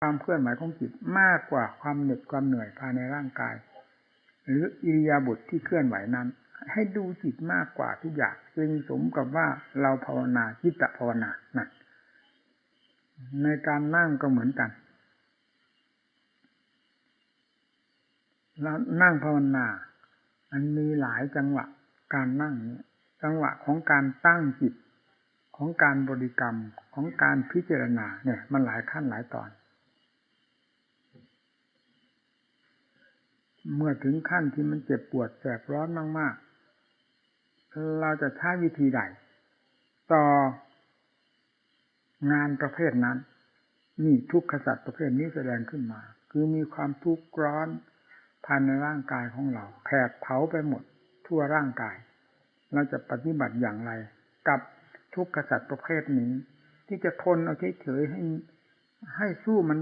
ความเคลื่อนไหวของจิตมากกว่าความเหน็ดความเหนื่อยภายในร่างกาย หรืออิริยาบถทที่เคลื่อนไหวนั้น ให้ดูจิตมากกว่าทุกอย่างจึงสมกับว่าเราภาวนาจิตภาวนานะในการนั่งก็เหมือนกันเรานั่งภาวนา มันมีหลายจังหวะการนั่งเนี่ยจังหวะของการตั้งจิตของการบริกรรมของการพิจารณาเนี่ย มันหลายขั้นหลายตอน เมื่อถึงขั้นที่มันเจ็บปวดแสบร้อนมาก ๆ เราจะใช้วิธีใด ต่องานประเภทนั้น นี่ทุกขสัตว์ประเภทนี้แสดงขึ้นมา คือมีความทุกข์ร้อนภายในร่างกายของเราแผดเผาไปหมดทั่วร่างกาย เราจะปฏิบัติอย่างไร กับทุกขสัตว์ประเภทนี้ ที่จะทนเอาเฉยๆให้ให้สู้มัน